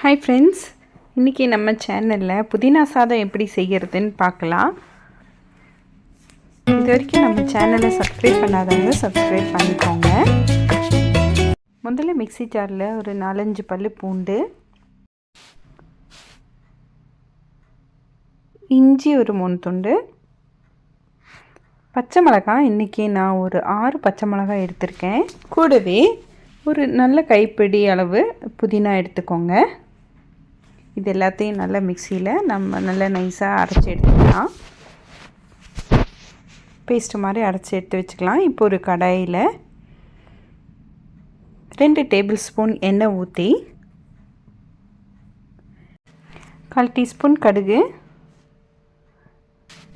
Hi friends இன்றைக்கி நம்ம சேனலில் புதினா சாதம் எப்படி செய்கிறதுன்னு பார்க்கலாம். இது வரைக்கும் நம்ம சேனலை சப்ஸ்கிரைப் பண்ணாதவங்க சப்ஸ்கிரைப் பண்ணிக்கோங்க. முதல்ல மிக்ஸி ஜாரில் ஒரு நாலஞ்சு பல் பூண்டு. இஞ்சி ஒரு மூணு துண்டு. பச்சை மிளகாய் இன்றைக்கி நான் ஒரு ஆறு பச்சை மிளகாய் எடுத்திருக்கேன். கூடவே ஒரு நல்ல கைப்பிடி அளவு புதினா எடுத்துக்கோங்க. இது எல்லாத்தையும் நல்லா மிக்சியில் நம்ம நல்லா நைஸாக அரைச்சி எடுத்துக்கலாம். பேஸ்ட்டு மாதிரி அரைச்சி எடுத்து வச்சுக்கலாம். இப்போ ஒரு கடாயில் ரெண்டு டேபிள் ஸ்பூன் எண்ணெய் ஊற்றி கால் டீஸ்பூன் கடுகு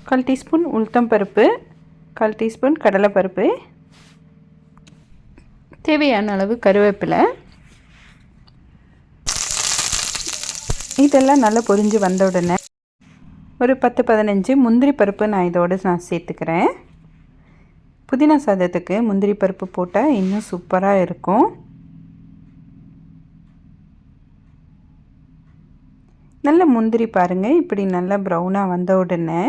கால் டீஸ்பூன் உளுத்தம் பருப்பு கால் டீஸ்பூன் கடலைப்பருப்பு தேவையான அளவு கருவேப்பிலை இதெல்லாம் நல்லா பொரிஞ்சு வந்த உடனே ஒரு பத்து பதினஞ்சு முந்திரி பருப்பு நான் இதோடு நான் சேர்த்துக்கிறேன். புதினா சாதத்துக்கு முந்திரி பருப்பு போட்டால் இன்னும் சூப்பராக இருக்கும். நல்ல முந்திரி பாருங்கள் இப்படி நல்லா ப்ரௌனாக வந்த உடனே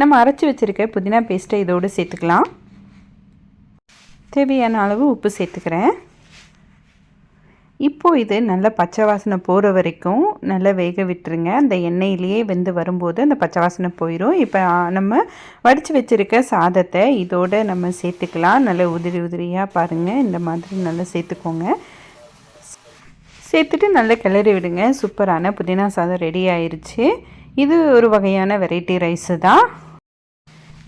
நம்ம அரைச்சி வச்சுருக்க புதினா பேஸ்ட்டை இதோடு சேர்த்துக்கலாம். தேவையான அளவு உப்பு சேர்த்துக்கிறேன். இப்போது இது நல்ல பச்சை வாசனை போகிற வரைக்கும் நல்லா வேக விட்டுருங்க. அந்த எண்ணெயிலேயே வெந்து வரும்போது அந்த பச்சை வாசனை போயிடும் இப்போ நம்ம வடித்து வச்சுருக்க சாதத்தை இதோடு நம்ம சேர்த்துக்கலாம். நல்லா உதிரி உதிரியாக பாருங்கள் இந்த மாதிரி நல்லா சேர்த்துக்கோங்க. சேர்த்துட்டு நல்லா கிளறி விடுங்க. சூப்பரான புதினா சாதம் ரெடி ஆயிடுச்சு இது ஒரு வகையான வெரைட்டி ரைஸு தான்.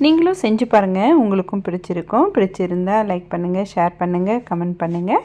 நீங்களும் செஞ்சு பாருங்கள் உங்களுக்கும் பிடிச்சிருக்கும். பிடிச்சிருந்தால் லைக் பண்ணுங்கள் ஷேர் பண்ணுங்கள் கமெண்ட் பண்ணுங்கள்